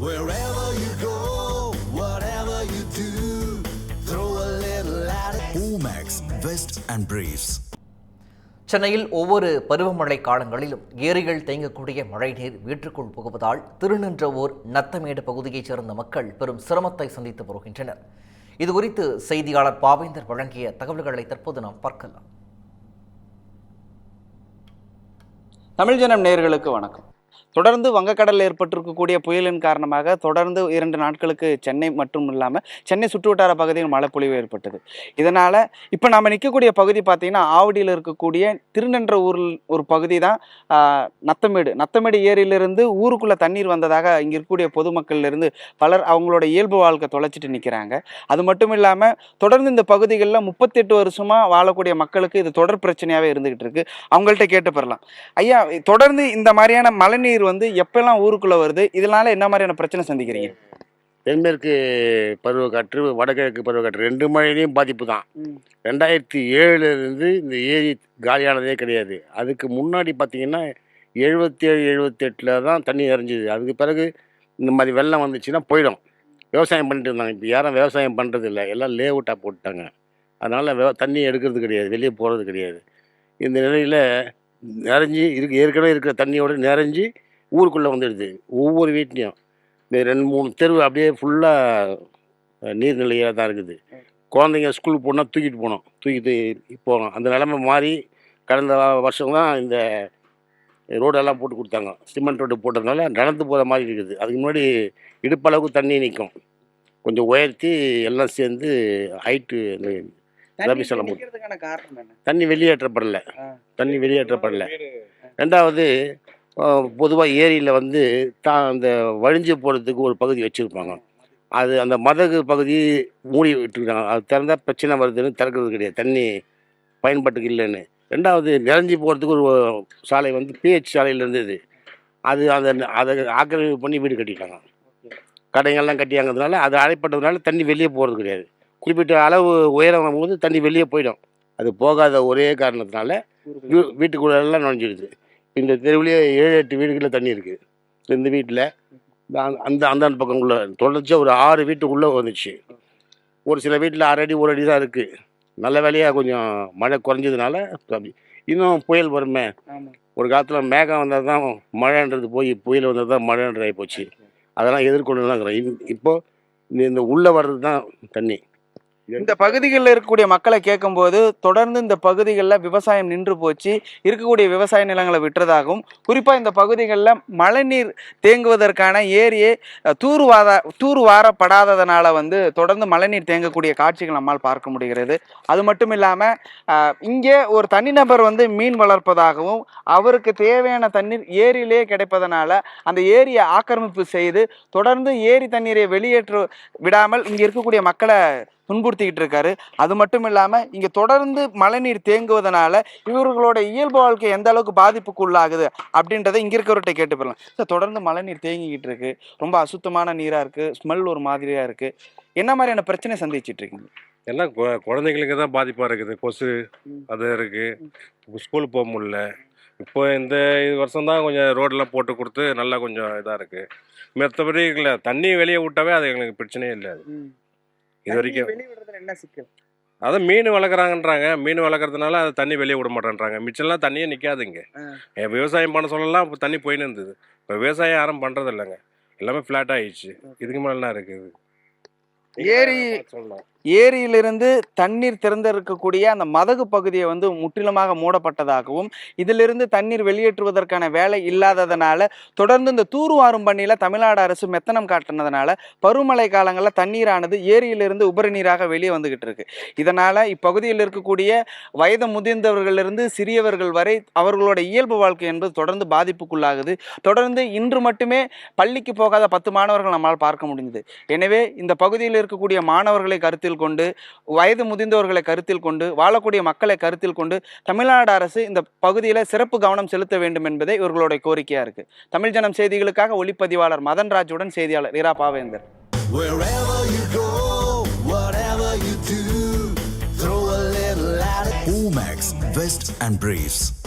Wherever you go, whatever you do, throw a little at it. Omax, Vest and Briefs. சென்னையில் ஒவ்வொரு பருவமழை காலங்களிலும் ஏரிகள் தேங்கக்கூடிய மழைநீர் வீட்டுக்குள் புகுவதால் திருநின்றவூர் நத்தமேடு பகுதியைச் சேர்ந்த மக்கள் பெரும் சிரமத்தை சந்தித்து வருகின்றனர் இதுகுறித்து செய்தியாளர் பாவேந்தர் வழங்கிய தகவல்களை தற்போது நாம் பார்க்கலாம் தமிழ் ஜனம் நேயர்களுக்கு வணக்கம் தொடர்ந்து வங்கக்கடலில் ஏற்பட்டிருக்கக்கூடிய புயலின் காரணமாக தொடர்ந்து இரண்டு நாட்களுக்கு சென்னை மட்டும் இல்லாமல் சென்னை சுற்றுவட்டார பகுதியில் மழைப்பொழிவு ஏற்பட்டது. இதனால் இப்போ நாம் நிற்கக்கூடிய பகுதி பார்த்திங்கன்னா ஆவடியில் இருக்கக்கூடிய திருநன்ற ஊரில் ஒரு பகுதி தான் நத்தமேடு. நத்தமேடு ஏரியிலிருந்து ஊருக்குள்ளே தண்ணீர் வந்ததாக இங்கே இருக்கக்கூடிய பொதுமக்கள்லேருந்து பலர் அவங்களோட இயல்பு வாழ்க்கை தொலைச்சிட்டு நிற்கிறாங்க அது மட்டும் இல்லாமல் தொடர்ந்து இந்த பகுதிகளில் முப்பத்தெட்டு வருஷமாக வாழக்கூடிய மக்களுக்கு இது தொடர் பிரச்சனையாகவே இருந்துகிட்டு இருக்கு. அவங்கள்ட்ட கேட்டு பெறலாம் ஐயா தொடர்ந்து இந்த மாதிரியான மழைநீர் வந்து எப்பெல்லாம் ஊருக்குள்ள வருது? இதனால என்ன மாதிரியான பிரச்சனை சந்திக்கிறீங்க? தென்மேற்கு பருவக்காற்று வடகிழக்கு பருவக்காற்று ரெண்டு மழையிலையும் பாதிப்பு தான் ரெண்டாயிரத்தி ஏழுலேருந்து இந்த ஏரி காலியானதே கிடையாது. அதுக்கு முன்னாடி பார்த்தீங்கன்னா எழுபத்தேழு எழுபத்தெட்டில் தான் தண்ணி நிறைஞ்சிது அதுக்கு பிறகு இந்த மாதிரி வெள்ளம் வந்துச்சுன்னா போயிடும். விவசாயம் பண்ணிட்டு இருந்தாங்க. இப்போ யாரும் விவசாயம் பண்ணுறது இல்லை எல்லாம் லே அவுட்டாக போட்டுட்டாங்க. அதனால் வெ தண்ணி எடுக்கிறது கிடையாது. வெளியே போகிறது கிடையாது. இந்த நிலையில் நிறைஞ்சி இருக்கு ஏற்கனவே இருக்கிற தண்ணியோட நிறைஞ்சி ஊருக்குள்ளே வந்துடுது. ஒவ்வொரு வீட்லேயும். இந்த ரெண்டு மூணு தெரு அப்படியே ஃபுல்லாக நீர்நிலையாக தான் இருக்குது. குழந்தைங்க ஸ்கூலுக்கு போனால் தூக்கிட்டு போனோம் தூக்கிட்டு போகணும். அந்த நிலைமை மாறி கடந்த வருஷம் தான் இந்த ரோடெல்லாம் போட்டு கொடுத்தாங்க. சிமெண்ட் ரோடு போட்டதுனால நடந்து போகிற மாதிரி இருக்குது. அதுக்கு முன்னாடி இடுப்பளவுக்கு தண்ணி நிற்கும் கொஞ்சம் உயர்த்தி எல்லாம் சேர்ந்து ஹைட்டு ரவி சொல்ல முடியும். தண்ணி வெளியேற்றப்படல. தண்ணி வெளியேற்றப்படல. ரெண்டாவது பொதுவாக ஏரியில் வந்து தான் அந்த வழிஞ்சு போகிறதுக்கு ஒரு பகுதி வச்சுருப்பாங்க. அது அந்த மதகு பகுதி மூடி விட்டுருக்காங்க. அது திறந்தால் பிரச்சனை வருதுன்னு திறக்கிறது கிடையாது. தண்ணி பயன்பாட்டுக்கு இல்லைன்னு. ரெண்டாவது நிறைஞ்சி போகிறதுக்கு ஒரு சாலை வந்து பிஹெச் சாலையில் இருந்தது அது அதை அதை ஆக்கிரமிப்பு பண்ணி வீடு கட்டிட்டாங்க. கடைங்கள்லாம் கட்டியாங்கிறதுனால அது அடைப்பட்டதுனால தண்ணி வெளியே போகிறது கிடையாது. குறிப்பிட்ட அளவு உயரம் போது தண்ணி வெளியே போயிடும். அது போகாத ஒரே காரணத்தினால வீ நுழைஞ்சிடுது இந்த தெருவுலேயே ஏழு எட்டு வீடுகளில் தண்ணி இருக்குது இந்த வீட்டில் அந்த அந்த பக்கம் உள்ள தொடர்ச்சியாக ஒரு ஆறு வீட்டுக்குள்ளே வந்துச்சு. ஒரு சில வீட்டில் அரை அடி ஒரு அடி தான் இருக்குது நல்ல வேலையாக கொஞ்சம் மழை குறைஞ்சதுனால இன்னும் புயல் வருமே. ஒரு காலத்தில் மேகம் வந்தால் தான் மழைன்றது போய் புயல் வந்தால் தான் மழைன்றது ஆகி போச்சு அதெல்லாம் எதிர்கொண்டு தான் இருக்கிறோம் இப்போ இந்த இந்த உள்ளே வர்றது தான் தண்ணி. இந்த பகுதிகளில் இருக்கக்கூடிய மக்களை கேட்கும்போது தொடர்ந்து இந்த பகுதிகளில் விவசாயம் நின்று போச்சு இருக்கக்கூடிய விவசாய நிலங்களை விட்டுறதாகவும் குறிப்பாக இந்த பகுதிகளில் மழைநீர் தேங்குவதற்கான ஏரியே தூர்வாத தூர்வாரப்படாததுனால வந்து தொடர்ந்து மழைநீர் தேங்கக்கூடிய காட்சிகள் நம்மால் பார்க்க முடிகிறது. அது மட்டும் இல்லாமல் இங்கே ஒரு தனிநபர் வந்து மீன் வளர்ப்பதாகவும் அவருக்கு தேவையான தண்ணீர் ஏரியிலே கிடைப்பதனால அந்த ஏரியை ஆக்கிரமிப்பு செய்து தொடர்ந்து ஏரி தண்ணீரை வெளியேற்று விடாமல் இங்கே இருக்கக்கூடிய மக்களை துன்புறுத்திக்கிட்டு இருக்காரு. அது மட்டும் இல்லாமல் இங்கே தொடர்ந்து மழைநீர் தேங்குவதனால இவர்களோட இயல்பு வாழ்க்கை எந்த அளவுக்கு பாதிப்புக்கு உள்ளாகுது அப்படின்றத இங்கே இருக்கிறவர்கிட்ட கேட்டு போயிடலாம் சார் தொடர்ந்து மழைநீர் தேங்கிக்கிட்டு இருக்கு. ரொம்ப அசுத்தமான நீராக இருக்கு. ஸ்மெல் ஒரு மாதிரியாக இருக்கு. என்ன மாதிரியான பிரச்சனை சந்திச்சிட்டு இருக்கீங்க? எல்லாம் குழந்தைங்களுக்கு தான் பாதிப்பாக இருக்குது. கொசு. அது இருக்குது ஸ்கூல் போக முடியல. இப்போ இந்த வருஷம் தான் கொஞ்சம் ரோடெல்லாம் போட்டு கொடுத்து நல்லா கொஞ்சம் இதாக இருக்குது மற்றபடி இல்லை தண்ணி வெளியே விட்டாவே அது எங்களுக்கு பிரச்சனையே இல்லை அது. இது வரைக்கும் என்ன சிக்கல்? அதான் மீன் வளர்க்குறாங்கன்றாங்க மீன் வளர்க்குறதுனால அது தண்ணி வெளியே விட மாட்டேன்றாங்க. மிச்சம்லாம் தண்ணியே நிற்காதுங்க. விவசாயம் பண்ண சொல்லலாம் இப்போ தண்ணி போயின்னு இருந்தது. இப்போ விவசாயம் யாரும் பண்ணுறது இல்லைங்க எல்லாமே ஃப்ளாட் ஆயிடுச்சு. இதுக்கு மேலே என்ன இருக்குது. ஏரி சொல்லலாம். ஏரியிலிருந்து தண்ணீர் திறந்திருக்கக்கூடிய அந்த மதகு பகுதியை வந்து முற்றிலுமாக மூடப்பட்டதாகவும் இதிலிருந்து தண்ணீர் வெளியேற்றுவதற்கான வேலை இல்லாததனால தொடர்ந்து இந்த தூர்வாரும் பணியில தமிழ்நாடு அரசு மெத்தனம் காட்டினதுனால பருவமழை காலங்களில் தண்ணீரானது ஏரியிலிருந்து உபரி நீராக வெளியே வந்துகிட்டு இருக்கு. இதனால் இப்பகுதியில் இருக்கக்கூடிய வயது முதிர்ந்தவர்களிலிருந்து சிறியவர்கள் வரை அவர்களோட இயல்பு வாழ்க்கை என்பது தொடர்ந்து பாதிப்புக்குள்ளாகுது. தொடர்ந்து இன்று மட்டுமே பள்ளிக்கு போகாத பத்து மாணவர்கள் நம்மால் பார்க்க முடிஞ்சது. எனவே இந்த பகுதியில் இருக்கக்கூடிய மாணவர்களை கருத்தில் கொண்டு வயது முதிர்ந்தவர்களை கருத்தில் கொண்டு வாழக்கூடிய மக்களை கருத்தில் கொண்டு தமிழ்நாடு அரசு இந்த பகுதியில் சிறப்பு கவனம் செலுத்த வேண்டும் என்பதே இவர்களுடைய கோரிக்கையா இருக்கு தமிழ் ஜனம் செய்திகளுக்காக ஒளிப்பதிவாளர் மதன் ராஜுடன் செய்தியாளர் இரா பாவேந்தர். Omax, Vest and Briefs.